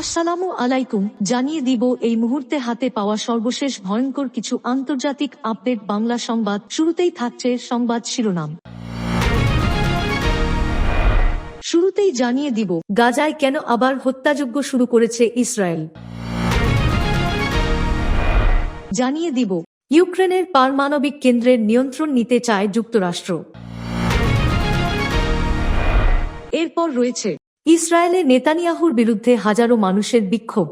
আসসালামু আলাইকুম, জানিয়ে দিব এই মুহূর্তে হাতে পাওয়া সর্বশেষ ভয়ঙ্কর কিছু আন্তর্জাতিক আপডেট বাংলা সংবাদ। শুরুতেই থাকছে সংবাদ শিরোনাম। শুরুতেই জানিয়ে দিব, গাজায় কেন আবার হত্যাযজ্ঞ শুরু করেছে ইসরায়েল। জানিয়ে দিব, ইউক্রেনের পারমাণবিক কেন্দ্রের নিয়ন্ত্রণ নিতে চায় যুক্তরাষ্ট্র। এরপর রয়েছে ইসরায়েলে নেতানিয়াহুর বিরুদ্ধে হাজারো মানুষের বিক্ষোভ।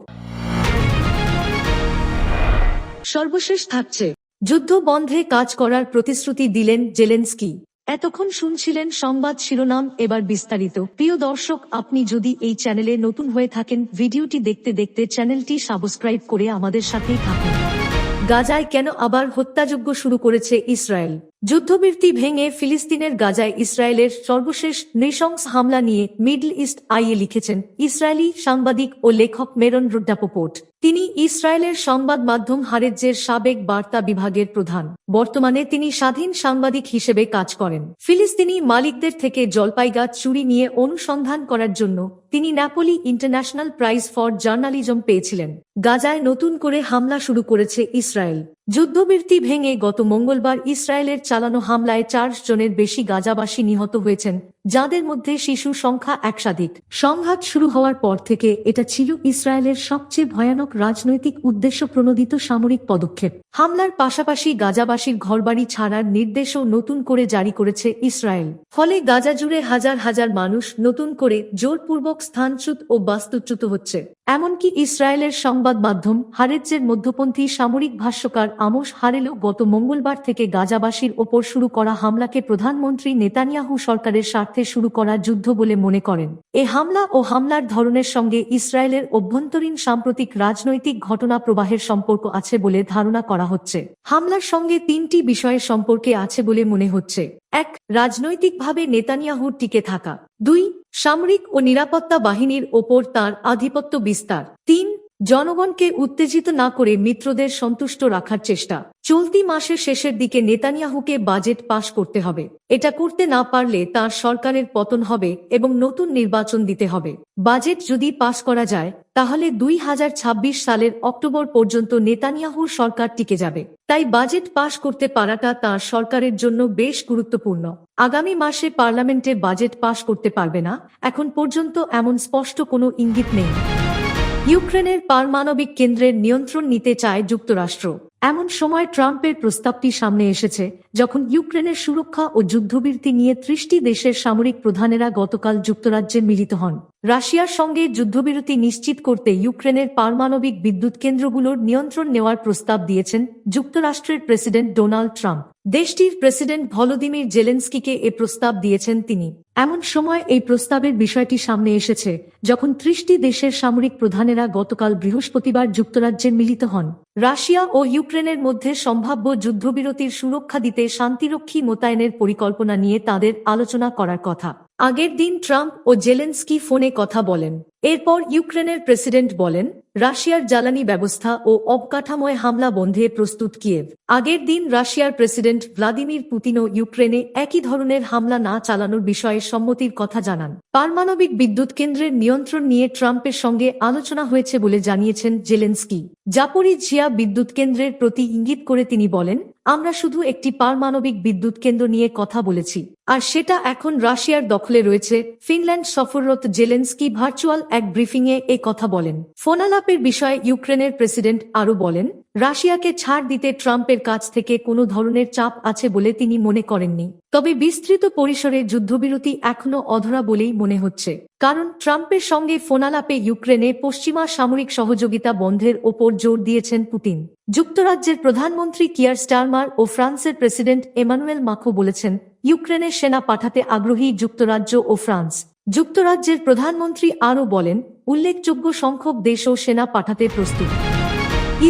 সর্বশেষ থাকছে। যুদ্ধ বন্ধে কাজ করার প্রতিশ্রুতি দিলেন জেলেন্সকি। এতক্ষণ শুনছিলেন সংবাদ শিরোনাম, এবার বিস্তারিত। প্রিয় দর্শক, আপনি যদি এই চ্যানেলে নতুন হয়ে থাকেন, ভিডিওটি দেখতে দেখতে চ্যানেলটি সাবস্ক্রাইব করে আমাদের সাথেই থাকুন। গাজায় কেন আবার হত্যাযজ্ঞ শুরু করেছে ইসরায়েল? যুদ্ধবৃত্তি ভেঙে ফিলিস্তিনের গাজায় ইসরায়েলের সর্বশেষ নৃশংস হামলা নিয়ে মিডল ইস্ট আইয়ে লিখেছেন ইসরায়েলি সাংবাদিক ও লেখক মেরন রুডাপোপোর্ট তিনি ইসরায়েলের সংবাদ মাধ্যম হারেজ্যের সাবেক বার্তা বিভাগের প্রধান। বর্তমানে তিনি স্বাধীন সাংবাদিক হিসেবে কাজ করেন। ফিলিস্তিনি মালিকদের থেকে জলপাই গাছ চুরি নিয়ে অনুসন্ধান করার জন্য তিনি Napoli international prize for journalism পেয়েছিলেন। গাজায় নতুন করে হামলা শুরু করেছে ইসরায়েল। যুদ্ধবৃত্তি ভেঙে গত মঙ্গলবার ইসরায়েলের চালানো হামলায় চার জনের বেশি গাজাবাসী নিহত হয়েছেন। যাদের মধ্যে শিশু সংখ্যা একশাধিক। সংঘাত শুরু হওয়ার পর থেকে এটা ছিল ইসরায়েলের সবচেয়ে ভয়ানক রাজনৈতিক উদ্দেশ্য প্রণোদিত সামরিক পদক্ষেপ। হামলার পাশাপাশি গাজাবাসীর ঘরবাড়ি ছাড়ার নির্দেশও নতুন করে জারি করেছে ইসরায়েল। ফলে গাজা জুড়ে হাজার হাজার মানুষ নতুন করে জোরপূর্বক স্থানচ্যুত ও বাস্তুচ্যুত হচ্ছে। এমনকি ইসরায়েলের সংবাদ মাধ্যম হারেজ্যের মধ্যপন্থী সামরিক ভাষ্যকার আমোস হারেলও গত মঙ্গলবার থেকে গাজাবাসীর ওপর শুরু করা হামলাকে প্রধানমন্ত্রী নেতানিয়াহু সরকারের স্বার্থে শুরু করা যুদ্ধ বলে মনে করেন। এ হামলা ও হামলার ধরনের সঙ্গে ইসরায়েলের অভ্যন্তরীণ সাম্প্রতিক রাজনৈতিক ঘটনা প্রবাহের সম্পর্ক আছে বলে ধারণা করা হচ্ছে। হামলার সঙ্গে তিনটি বিষয়ের সম্পর্কে আছে বলে মনে হচ্ছে। এক, রাজনৈতিকভাবে নেতানিয়াহুর টিকে থাকা। দুই, সামরিক ও নিরাপত্তা বাহিনীর ওপর তার আধিপত্য বিস্তার। তিন, জনগণকে উত্তেজিত না করে মিত্রদের সন্তুষ্ট রাখার চেষ্টা। চলতি মাসের শেষের দিকে নেতানিয়াহুকে বাজেট পাশ করতে হবে। এটা করতে না পারলে তার সরকারের পতন হবে এবং নতুন নির্বাচন দিতে হবে। বাজেট যদি পাশ করা যায়, তাহলে দুই হাজার ছাব্বিশ সালের অক্টোবর পর্যন্ত নেতানিয়াহুর সরকার টিকে যাবে। তাই বাজেট পাশ করতে পারাটা তার সরকারের জন্য বেশ গুরুত্বপূর্ণ। আগামী মাসে পার্লামেন্টে বাজেট পাশ করতে পারবে না। এখন পর্যন্ত এমন স্পষ্ট কোনো ইঙ্গিত নেই। ইউক্রেনের পারমাণবিক কেন্দ্রের নিয়ন্ত্রণ নিতে চায় যুক্তরাষ্ট্র। এমন সময় ট্রাম্পের প্রস্তাবটি সামনে এসেছে, যখন ইউক্রেনের সুরক্ষা ও যুদ্ধবৃত্তি নিয়ে ত্রিশটি দেশের সামরিক প্রধানেরা গতকাল যুক্তরাজ্যে মিলিত হন। রাশিয়ার সঙ্গে যুদ্ধবিরতি নিশ্চিত করতে ইউক্রেনের পারমাণবিক বিদ্যুৎ কেন্দ্রগুলোর নিয়ন্ত্রণ নেওয়ার প্রস্তাব দিয়েছেন যুক্তরাষ্ট্রের প্রেসিডেন্ট ডোনাল্ড ট্রাম্প। দেশটির প্রেসিডেন্ট ভলোদিমির জেলেন্সকিকে এ প্রস্তাব দিয়েছেন তিনি। এমন সময় এই প্রস্তাবের বিষয়টি সামনে এসেছে, যখন ত্রিশটি দেশের সামরিক প্রধানেরা গতকাল বৃহস্পতিবার যুক্তরাজ্যে মিলিত হন। রাশিয়া ও ইউক্রেনের মধ্যে সম্ভাব্য যুদ্ধবিরতির সুরক্ষা দিতে শান্তিরক্ষী মোতায়েনের পরিকল্পনা নিয়ে তাদের আলোচনা করার কথা। আগের দিন ট্রাম্প ও জেলেন্সকি ফোনে কথা বলেন। এরপর ইউক্রেনের প্রেসিডেন্ট বলেন, রাশিয়ার জ্বালানি ব্যবস্থা ও অবকাঠামোয় হামলা বন্ধে প্রস্তুত কিয়েভ। আগের দিন রাশিয়ার প্রেসিডেন্ট ভ্লাদিমির পুতিনও ইউক্রেনে একই ধরনের হামলা না চালানোর বিষয়ে সম্মতির কথা জানান। পারমাণবিক বিদ্যুৎ কেন্দ্রের নিয়ন্ত্রণ নিয়ে ট্রাম্পের সঙ্গে আলোচনা হয়েছে বলে জানিয়েছেন জেলেন্সকি। জাপোরিজিয়া বিদ্যুৎ কেন্দ্রের প্রতি ইঙ্গিত করে তিনি বলেন, আমরা শুধু একটি পারমাণবিক বিদ্যুৎ কেন্দ্র নিয়ে কথা বলেছি। আর সেটা এখন রাশিয়ার দখলে রয়েছে। ফিনল্যান্ড সফররত জেলেন্সকি ভার্চুয়াল এক ব্রিফিংয়ে এ কথা বলেন। ফোনালাপের বিষয়ে ইউক্রেনের প্রেসিডেন্ট আরও বলেন, রাশিয়াকে ছাড় দিতে ট্রাম্পের কাছ থেকে কোনো ধরনের চাপ আছে বলে তিনি মনে করেননি। তবে বিস্তৃত পরিসরে যুদ্ধবিরতি এখনও অধরা বলেই মনে হচ্ছে। কারণ ট্রাম্পের সঙ্গে ফোনালাপে ইউক্রেনে পশ্চিমা সামরিক সহযোগিতা বন্ধের ওপর জোর দিয়েছেন পুতিন। যুক্তরাজ্যের প্রধানমন্ত্রী কিয়ার স্টারমার ও ফ্রান্সের প্রেসিডেন্ট এমানুয়েল মাখো বলেছেন ইউক্রেনে সেনা পাঠাতে আগ্রহী যুক্তরাজ্য ও ফ্রান্স। যুক্তরাজ্যের প্রধানমন্ত্রী আরও বলেন, উল্লেখযোগ্য সংখ্যক দেশও সেনা পাঠাতে প্রস্তুত।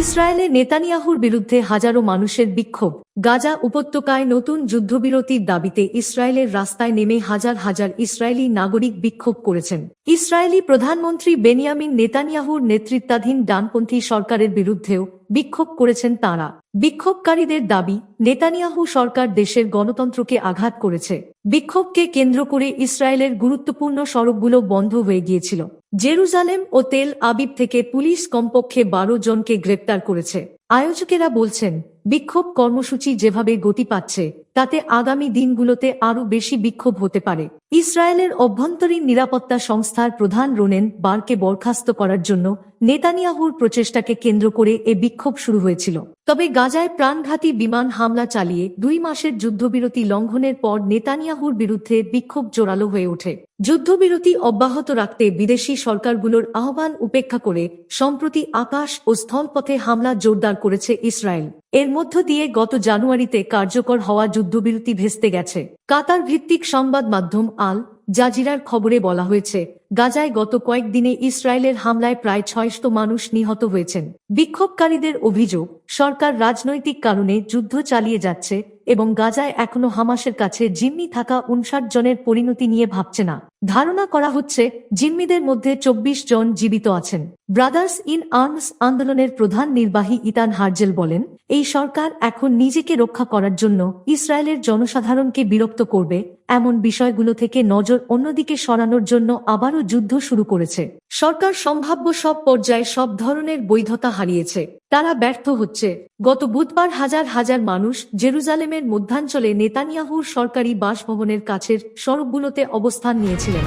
ইসরায়েলে নেতানিয়াহুর বিরুদ্ধে হাজারো মানুষের বিক্ষোভ। গাজা উপত্যকায় নতুন যুদ্ধবিরতির দাবিতে ইসরায়েলের রাস্তায় নেমে হাজার হাজার ইসরায়েলি নাগরিক বিক্ষোভ করেছেন। ইসরায়েলি প্রধানমন্ত্রী বেনিয়ামিন নেতানিয়াহুর নেতৃত্বাধীন ডানপন্থী সরকারের বিরুদ্ধেও বিক্ষোভ করেছেন তাঁরা। বিক্ষোভকারীদের দাবি, নেতানিয়াহু সরকার দেশের গণতন্ত্রকে আঘাত করেছে। বিক্ষোভকে কেন্দ্র করে ইসরায়েলের গুরুত্বপূর্ণ সড়কগুলো বন্ধ হয়ে গিয়েছিল। জেরুজালেম ও তেল আবিব থেকে পুলিশ কমপক্ষে বারো জনকে গ্রেপ্তার করেছে। আয়োজকেরা বলছেন বিক্ষোভ কর্মসূচি যেভাবে গতি পাচ্ছে তাতে আগামী দিনগুলোতে আরও বেশি বিক্ষোভ হতে পারে। ইসরায়েলের অভ্যন্তরীণ নিরাপত্তা সংস্থার প্রধান রোনেন বারকে বরখাস্ত করার জন্য নেতানিয়াহুর প্রচেষ্টাকে কেন্দ্র করে এ বিক্ষোভ শুরু হয়েছিল। তবে গাজায় প্রাণঘাতী বিমান হামলা চালিয়ে দুই মাসের যুদ্ধবিরতি লঙ্ঘনের পর নেতানিয়াহুর বিরুদ্ধে বিক্ষোভ জোরালো হয়ে ওঠে। যুদ্ধবিরতি অব্যাহত রাখতে বিদেশি সরকারগুলোর আহ্বান উপেক্ষা করে সম্প্রতি আকাশ ও স্থলপথে হামলা জোরদার করেছে ইসরায়েল। এর মধ্য দিয়ে গত জানুয়ারিতে কার্যকর হওয়া যুদ্ধবিরতি ভেস্তে গেছে। কাতার ভিত্তিক সংবাদ মাধ্যম আল জাজিরার খবরে বলা হয়েছে, গাজায় গত কয়েকদিনে ইসরায়েলের হামলায় প্রায় ছয়শত মানুষ নিহত হয়েছেন। বিক্ষোভকারীদের অভিযোগ, সরকার রাজনৈতিক কারণে যুদ্ধ চালিয়ে যাচ্ছে এবং গাজায় এখনও হামাসের কাছে জিম্মি থাকা উনষাট জনের পরিণতি নিয়ে ভাবছে না। ধারণা করা হচ্ছে, জিম্মিদের মধ্যে চব্বিশ জন জীবিত আছেন। ব্রাদার্স ইন আর্মস আন্দোলনের প্রধান নির্বাহী ইতান হার্জেল বলেন, এই সরকার এখন নিজেকে রক্ষা করার জন্য ইসরায়েলের জনসাধারণকে বিরক্ত করবে, এমন বিষয়গুলো থেকে নজর অন্যদিকে সরানোর জন্য আবারও যুদ্ধ শুরু করেছে। সরকার সম্ভাব্য সব পর্যায়ে সব ধরনের বৈধতা হারিয়েছে। তারা ব্যর্থ হচ্ছে। গত বুধবার হাজার হাজার মানুষ জেরুজালেমের মধ্যাঞ্চলে নেতানিয়াহুর সরকারি বাসভবনের কাছের সড়কগুলোতে অবস্থান নিয়েছিলেন।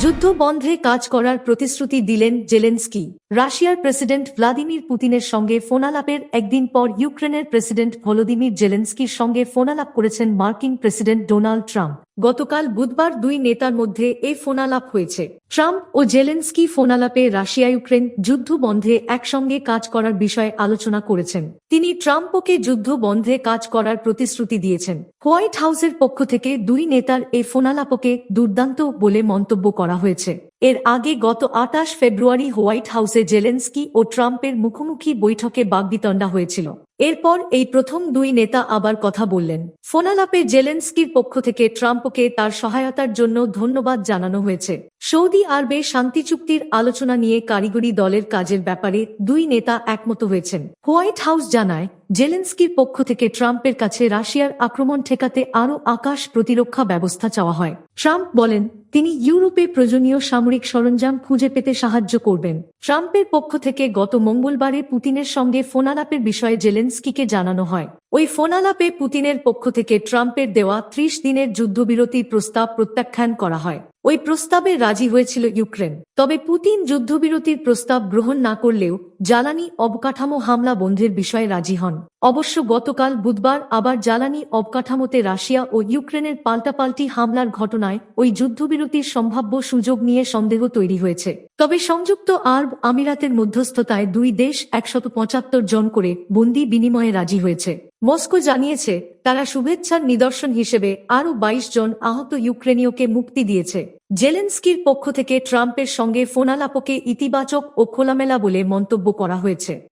যুদ্ধ বন্ধে কাজ করার প্রতিশ্রুতি দিলেন জেলেন্সকি। রাশিয়ার প্রেসিডেন্ট ভ্লাদিমির পুতিনের সঙ্গে ফোনালাপের একদিন পর ইউক্রেনের প্রেসিডেন্ট ভলোদিমির জেলেন্সকির সঙ্গে ফোনালাপ করেছেন মার্কিন প্রেসিডেন্ট ডোনাল্ড ট্রাম্প। গতকাল বুধবার দুই নেতার মধ্যে এ ফোনালাপ হয়েছে। ট্রাম্প ও জেলেন্সকি ফোনালাপে রাশিয়া ইউক্রেন যুদ্ধ বন্ধে একসঙ্গে কাজ করার বিষয়ে আলোচনা করেছেন। তিনি ট্রাম্পকে যুদ্ধ বন্ধে কাজ করার প্রতিশ্রুতি দিয়েছেন। হোয়াইট হাউসের পক্ষ থেকে দুই নেতার এই ফোনালাপকে দুর্দান্ত বলে মন্তব্য করা হয়েছে। এর আগে গত আটাশ ফেব্রুয়ারি হোয়াইট হাউসে জেলেন্সকি ও ট্রাম্পের মুখোমুখি বৈঠকে বাগবিতণ্ডা হয়েছিল। এরপর এই প্রথম দুই নেতা আবার কথা বললেন। ফোনালাপে জেলেন্সকির পক্ষ থেকে ট্রাম্পকে তার সহায়তার জন্য ধন্যবাদ জানানো হয়েছে। সৌদি আরবে শান্তি চুক্তির আলোচনা নিয়ে কারিগরি দলের কাজের ব্যাপারে দুই নেতা একমত হয়েছেন। হোয়াইট হাউস জানায়, জেলেন্সকির পক্ষ থেকে ট্রাম্পের কাছে রাশিয়ার আক্রমণ ঠেকাতে আরও আকাশ প্রতিরক্ষা ব্যবস্থা চাওয়া হয়। ট্রাম্প বলেন, তিনি ইউরোপে প্রয়োজনীয় সামরিক সরঞ্জাম খুঁজে পেতে সাহায্য করবেন। ট্রাম্পের পক্ষ থেকে গত মঙ্গলবারে পুতিনের সঙ্গে ফোনালাপের বিষয়ে জেলেন্সকিকে জানানো হয়। ওই ফোন আলাপে পুতিনের পক্ষ থেকে ট্রাম্পের দেওয়া ত্রিশ দিনের যুদ্ধবিরতির প্রস্তাব প্রত্যাখ্যান করা হয়। ওই প্রস্তাবে রাজি হয়েছিল ইউক্রেন। তবে পুতিন যুদ্ধবিরতির প্রস্তাব গ্রহণ না করলেও জ্বালানি অবকাঠামো হামলা বন্ধের বিষয়ে রাজি হন। অবশ্য গতকাল বুধবার আবার জ্বালানি অবকাঠামোতে রাশিয়া ও ইউক্রেনের পাল্টাপাল্টি হামলার ঘটনায় ওই যুদ্ধবিরতির সম্ভাব্য সুযোগ নিয়ে সন্দেহ তৈরি হয়েছে। তবে সংযুক্ত আরব আমিরাতের মধ্যস্থতায় দুই দেশ একশত পঁচাত্তর জন করে বন্দি বিনিময়ে রাজি হয়েছে। মস্কো জানিয়েছে, তারা শুভেচ্ছার নিদর্শন হিসেবে আরও বাইশ জন আহত ইউক্রেনীয়কে মুক্তি দিয়েছে। জেলেন্সকির পক্ষ থেকে ট্রাম্পের সঙ্গে ফোনালাপকে ইতিবাচক ও খোলামেলা বলে মন্তব্য করা হয়েছে।